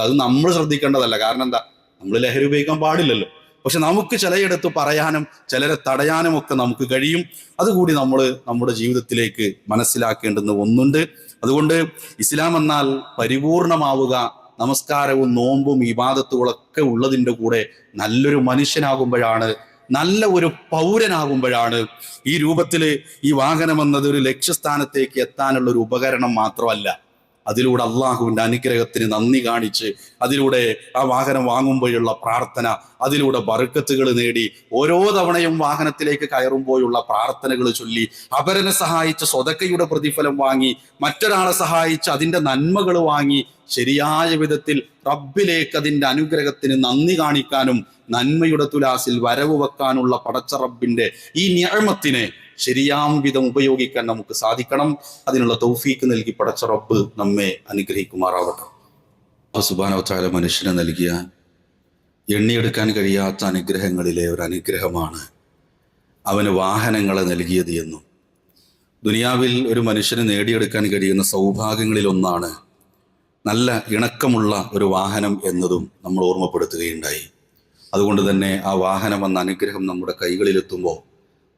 അത് നമ്മൾ ശ്രദ്ധിക്കേണ്ടതല്ല. കാരണം എന്താ? നമ്മൾ ലഹരി ഉപയോഗിക്കാൻ പാടില്ലല്ലോ. പക്ഷെ നമുക്ക് ചിലയിടത്ത് പറയാനും ചിലരെ തടയാനും ഒക്കെ നമുക്ക് കഴിയും. അതുകൂടി നമ്മൾ നമ്മുടെ ജീവിതത്തിലേക്ക് മനസ്സിലാക്കേണ്ടുന്ന ഒന്നുണ്ട്. അതുകൊണ്ട് ഇസ്ലാം എന്നാൽ പരിപൂർണമാവുക നമസ്കാരവും നോമ്പും ഇബാദത്തുകളൊക്കെ ഉള്ളതിന്റെ കൂടെ നല്ലൊരു മനുഷ്യനാകുമ്പോഴാണ് നല്ല ഒരു പൗരനാകുമ്പോഴാണ് ഈ രൂപത്തിൽ ഈ വാഹനം എന്നത് ഒരു ലക്ഷ്യസ്ഥാനത്തേക്ക് എത്താനുള്ള ഒരു ഉപകരണം മാത്രമല്ല. അതിലൂടെ അള്ളാഹുവിന്റെ അനുഗ്രഹത്തിന് നന്ദി കാണിച്ച് അതിലൂടെ ആ വാഹനം വാങ്ങുമ്പോഴുള്ള പ്രാർത്ഥന അതിലൂടെ ബറുക്കത്തുകൾ നേടി ഓരോ തവണയും വാഹനത്തിലേക്ക് കയറുമ്പോഴുള്ള പ്രാർത്ഥനകൾ ചൊല്ലി അപരനെ സഹായിച്ച് സ്വതക്കയുടെ പ്രതിഫലം വാങ്ങി മറ്റൊരാളെ സഹായിച്ച് അതിന്റെ നന്മകൾ വാങ്ങി ശരിയായ വിധത്തിൽ റബ്ബിലേക്ക് അതിന്റെ അനുഗ്രഹത്തിന് നന്ദി കാണിക്കാനും നന്മയുടെ തുലാസിൽ വരവ് വെക്കാനുള്ള പടച്ച റബ്ബിന്റെ ഈ ഞാമത്തിനെ ശരിയാം വിധം ഉപയോഗിക്കാൻ നമുക്ക് സാധിക്കണം. അതിനുള്ള തൗഫീക്ക് നൽകി പടച്ച റബ്ബ് നമ്മെ അനുഗ്രഹിക്കുമാറാവട്ടെ. സുബാനവച്ചാല മനുഷ്യന് നൽകിയ എണ്ണിയെടുക്കാൻ കഴിയാത്ത അനുഗ്രഹങ്ങളിലെ ഒരു അനുഗ്രഹമാണ് അവന് വാഹനങ്ങളെ നൽകിയത് എന്നും. ദുനിയാവിൽ ഒരു മനുഷ്യന് നേടിയെടുക്കാൻ കഴിയുന്ന സൗഭാഗ്യങ്ങളിൽ ഒന്നാണ് നല്ല ഇണക്കമുള്ള ഒരു വാഹനം എന്നതും നമ്മൾ ഓർമ്മപ്പെടുത്തുകയുണ്ടായി. അതുകൊണ്ട് തന്നെ ആ വാഹനം എന്ന അനുഗ്രഹം നമ്മുടെ കൈകളിലെത്തുമ്പോൾ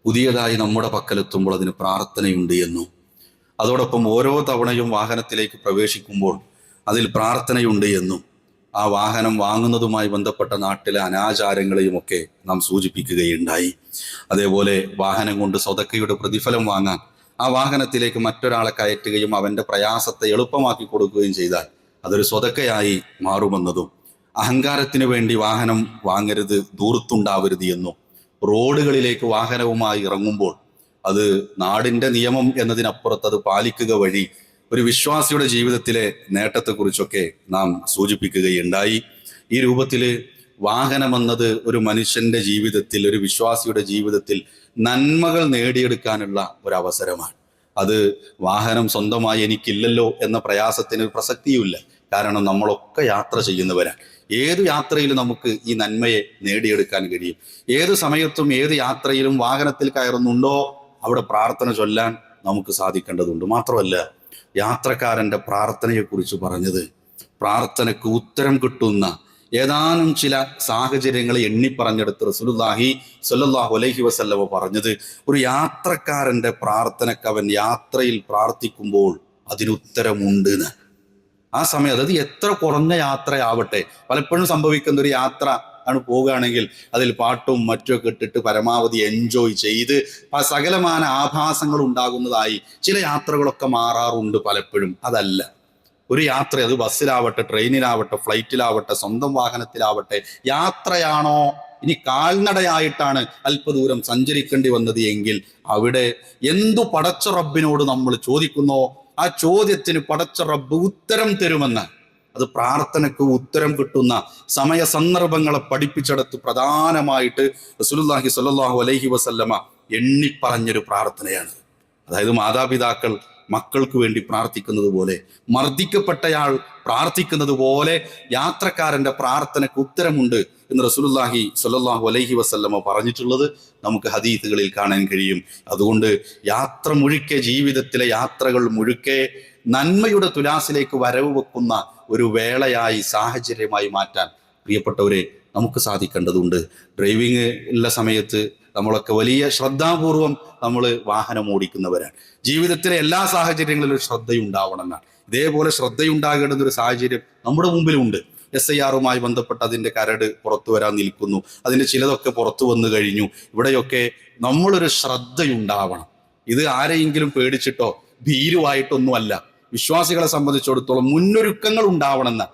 പുതിയതായി നമ്മുടെ പക്കലെത്തുമ്പോൾ അതിന് പ്രാർത്ഥനയുണ്ട് എന്നും അതോടൊപ്പം ഓരോ തവണയും വാഹനത്തിലേക്ക് പ്രവേശിക്കുമ്പോൾ അതിൽ പ്രാർത്ഥനയുണ്ട് എന്നും ആ വാഹനം വാങ്ങുന്നതുമായി ബന്ധപ്പെട്ട നാട്ടിലെ അനാചാരങ്ങളെയും ഒക്കെ നാം സൂചിപ്പിക്കുകയുണ്ടായി. അതേപോലെ വാഹനം കൊണ്ട് സ്വതക്കയുടെ പ്രതിഫലം വാങ്ങാൻ ആ വാഹനത്തിലേക്ക് മറ്റൊരാളെ കയറ്റുകയും അവന്റെ പ്രയാസത്തെ എളുപ്പമാക്കി കൊടുക്കുകയും ചെയ്താൽ അതൊരു സ്വതക്കയായി മാറുമെന്നതും അഹങ്കാരത്തിന് വേണ്ടി വാഹനം വാങ്ങരുത് ദൂരത്തുണ്ടാവരുത് എന്നും റോഡുകളിലേക്ക് വാഹനവുമായി ഇറങ്ങുമ്പോൾ അത് നാടിന്റെ നിയമം എന്നതിനപ്പുറത്ത് അത് പാലിക്കുക വഴി ഒരു വിശ്വാസിയുടെ ജീവിതത്തിലെ നേട്ടത്തെക്കുറിച്ചൊക്കെ നാം സൂചിപ്പിക്കുകയുണ്ടായി. ഈ രൂപത്തിൽ വാഹനമെന്നത് ഒരു മനുഷ്യന്റെ ജീവിതത്തിൽ ഒരു വിശ്വാസിയുടെ ജീവിതത്തിൽ നന്മകൾ നേടിയെടുക്കാനുള്ള ഒരു അവസരമാണ് അത് വാഹനം സ്വന്തമായി എനിക്കില്ലല്ലോ എന്ന പ്രയാസത്തിന് പ്രസക്തിയുമില്ല. കാരണം നമ്മളൊക്കെ യാത്ര ചെയ്യുന്നവരാണ് ഏത് യാത്രയിലും നമുക്ക് ഈ നന്മയെ നേടിയെടുക്കാൻ കഴിയും. ഏത് സമയത്തും ഏത് യാത്രയിലും വാഹനത്തിൽ കയറുന്നുണ്ടോ അവിടെ പ്രാർത്ഥന ചൊല്ലാൻ നമുക്ക് സാധിക്കേണ്ടതുണ്ട്. മാത്രമല്ല യാത്രക്കാരന്റെ പ്രാർത്ഥനയെക്കുറിച്ച് പറഞ്ഞത് പ്രാർത്ഥനയ്ക്ക് ഉത്തരം കിട്ടുന്ന ഏതാനും ചില സാഹചര്യങ്ങളെ എണ്ണി പറഞ്ഞെടുത്ത് റസൂലുള്ളാഹി സ്വല്ലല്ലാഹു അലൈഹി വസല്ലമ പറഞ്ഞത്. ഒരു യാത്രക്കാരന്റെ പ്രാർത്ഥനയ്ക്ക് അവൻ യാത്രയിൽ പ്രാർത്ഥിക്കുമ്പോൾ അതിനുത്തരമുണ്ട് എന്ന് ആ സമയം അതായത് എത്ര കുറഞ്ഞ യാത്രയാവട്ടെ പലപ്പോഴും സംഭവിക്കുന്ന ഒരു യാത്ര ആണ് പോവുകയാണെങ്കിൽ അതിൽ പാട്ടും മറ്റുമൊക്കെ ഇട്ടിട്ട് പരമാവധി എൻജോയ് ചെയ്ത് ആ സകലമാന ആഭാസങ്ങൾ ഉണ്ടാകുന്നതായി ചില യാത്രകളൊക്കെ മാറാറുണ്ട് പലപ്പോഴും. അതല്ല. ഒരു യാത്ര അത് ബസ്സിലാവട്ടെ ട്രെയിനിലാവട്ടെ ഫ്ലൈറ്റിലാവട്ടെ സ്വന്തം വാഹനത്തിലാവട്ടെ യാത്രയാണോ? ഇനി കാൽനടയായിട്ടാണ് അല്പദൂരം സഞ്ചരിക്കേണ്ടി വന്നത് എങ്കിൽ അവിടെ എന്തു പടച്ച റബ്ബിനോട് നമ്മൾ ചോദിക്കുന്നോ? ആ ചോദ്യത്തിന് പടച്ച റബ്ബ് ഉത്തരം തരുമെന്ന്. അത് പ്രാർത്ഥനയ്ക്ക് ഉത്തരം കിട്ടുന്ന സമയ സന്ദർഭങ്ങളെ പഠിപ്പിച്ചെടുത്ത് പ്രധാനമായിട്ട് റസൂലുള്ളാഹി സ്വല്ലല്ലാഹു അലൈഹി വസല്ലമ എണ്ണിപ്പറഞ്ഞൊരു പ്രാർത്ഥനയാണ്. അതായത് മാതാപിതാക്കൾ മക്കൾക്ക് വേണ്ടി പ്രാർത്ഥിക്കുന്നത് പോലെ മർദ്ദിക്കപ്പെട്ടയാൾ പ്രാർത്ഥിക്കുന്നത് പോലെ യാത്രക്കാരന്റെ പ്രാർത്ഥനയ്ക്ക് ഉത്തരമുണ്ട് എന്ന് റസൂലുള്ളാഹി സല്ലാഹു അലൈഹി വസല്ലമ പറഞ്ഞിട്ടുള്ളത് നമുക്ക് ഹദീത്തുകളിൽ കാണാൻ കഴിയും. അതുകൊണ്ട് യാത്ര മുഴുക്കെ ജീവിതത്തിലെ യാത്രകൾ മുഴുക്കെ നന്മയുടെ തുലാസിലേക്ക് വരവ് വെക്കുന്ന ഒരു വേളയായി സാഹചര്യമായി മാറ്റാൻ പ്രിയപ്പെട്ടവരെ നമുക്ക് സാധിക്കേണ്ടതുണ്ട്. ഡ്രൈവിംഗ് ഉള്ള സമയത്ത് നമ്മളൊക്കെ വലിയ ശ്രദ്ധാപൂർവം നമ്മൾ വാഹനം ഓടിക്കുന്നവരാണ്. ജീവിതത്തിലെ എല്ലാ സാഹചര്യങ്ങളിലും ശ്രദ്ധയുണ്ടാവണം എന്നാണ് ഇതേപോലെ ശ്രദ്ധയുണ്ടാകേണ്ടുന്ന ഒരു സാഹചര്യം നമ്മുടെ മുമ്പിലുണ്ട്. എസ് ഐ ആറുമായി ബന്ധപ്പെട്ട് അതിന്റെ കരട് പുറത്തു വരാൻ നിൽക്കുന്നു. അതിന്റെ ചിലതൊക്കെ പുറത്തു വന്നു കഴിഞ്ഞു. ഇവിടെയൊക്കെ നമ്മളൊരു ശ്രദ്ധയുണ്ടാവണം. ഇത് ആരെയെങ്കിലും പേടിച്ചിട്ടോ ഭീരുവായിട്ടൊന്നുമല്ല. വിശ്വാസികളെ സംബന്ധിച്ചിടത്തോളം മുന്നൊരുക്കങ്ങൾ ഉണ്ടാവണമെന്ന്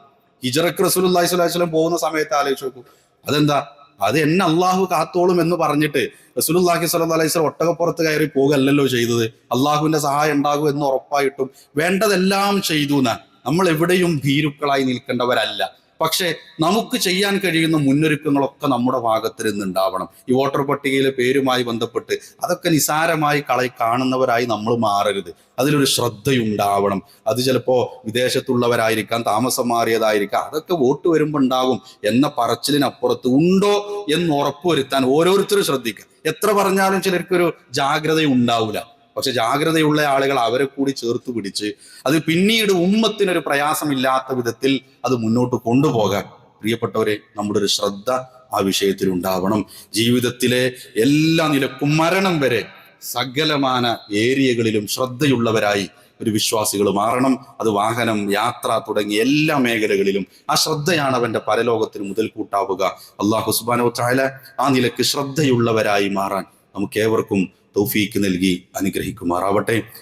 ഹിജറക്ക് റസൂലുള്ളാഹി അള്ളാഹി വസല്ലം പോകുന്ന സമയത്ത് ആലോചിച്ച് നോക്കൂ. അതെന്താ? അത് എന്നെ അള്ളാഹു കാത്തോളും എന്ന് പറഞ്ഞിട്ട് റസൂലുള്ളാഹി സ്വല്ലല്ലാഹു അലൈഹി വസല്ലം ഒട്ടകപ്പുറത്ത് കയറി പോകല്ലല്ലോ ചെയ്തത്. അള്ളാഹുവിന്റെ സഹായം ഉണ്ടാകും എന്ന് ഉറപ്പായിട്ടും വേണ്ടതെല്ലാം ചെയ്തു നമ്മൾ എവിടെയും ഭീരുക്കളായി നിൽക്കേണ്ടവരല്ല. പക്ഷേ നമുക്ക് ചെയ്യാൻ കഴിയുന്ന മുന്നൊരുക്കങ്ങളൊക്കെ നമ്മുടെ ഭാഗത്ത് നിന്നുണ്ടാവണം. ഈ വോട്ടർ പട്ടികയിലെ പേരുമായി ബന്ധപ്പെട്ട് അതൊക്കെ നിസാരമായി കളയി കാണുന്നവരായി നമ്മൾ മാറരുത്. അതിലൊരു ശ്രദ്ധയുണ്ടാവണം. അത് ചിലപ്പോൾ വിദേശത്തുള്ളവരായിരിക്കാം താമസം മാറിയതായിരിക്കാം അതൊക്കെ വോട്ട് വരുമ്പോൾ ഉണ്ടാകും എന്ന പറച്ചിലിനപ്പുറത്ത് ഉണ്ടോ എന്ന് ഉറപ്പുവരുത്താൻ ഓരോരുത്തരും ശ്രദ്ധിക്കുക. എത്ര പറഞ്ഞാലും ചിലർക്കൊരു ജാഗ്രത ഉണ്ടാവില്ല പക്ഷെ ജാഗ്രതയുള്ള ആളുകൾ അവരെ കൂടി ചേർത്ത് പിടിച്ച് അത് പിന്നീട് ഉമ്മത്തിനൊരു പ്രയാസമില്ലാത്ത വിധത്തിൽ അത് മുന്നോട്ട് കൊണ്ടുപോകാൻ പ്രിയപ്പെട്ടവരെ നമ്മുടെ ഒരു ശ്രദ്ധ ആ വിഷയത്തിൽ ഉണ്ടാവണം. ജീവിതത്തിലെ എല്ലാ നിലക്കും മരണം വരെ സകലമാന ഏരിയകളിലും ശ്രദ്ധയുള്ളവരായി ഒരു വിശ്വാസികൾ മാറണം. അത് വാഹനം യാത്ര തുടങ്ങിയ എല്ലാ മേഖലകളിലും ആ ശ്രദ്ധയാണ് അവന്റെ പരലോകത്തിന് മുതൽ കൂട്ടാവുക അള്ളാഹു സുബാനോ ചായ ആ നിലയ്ക്ക് ശ്രദ്ധയുള്ളവരായി മാറാൻ നമുക്ക് ഏവർക്കും തൗഫീക്ക് നൽകി അനുഗ്രഹിക്കുമാറാവട്ടെ.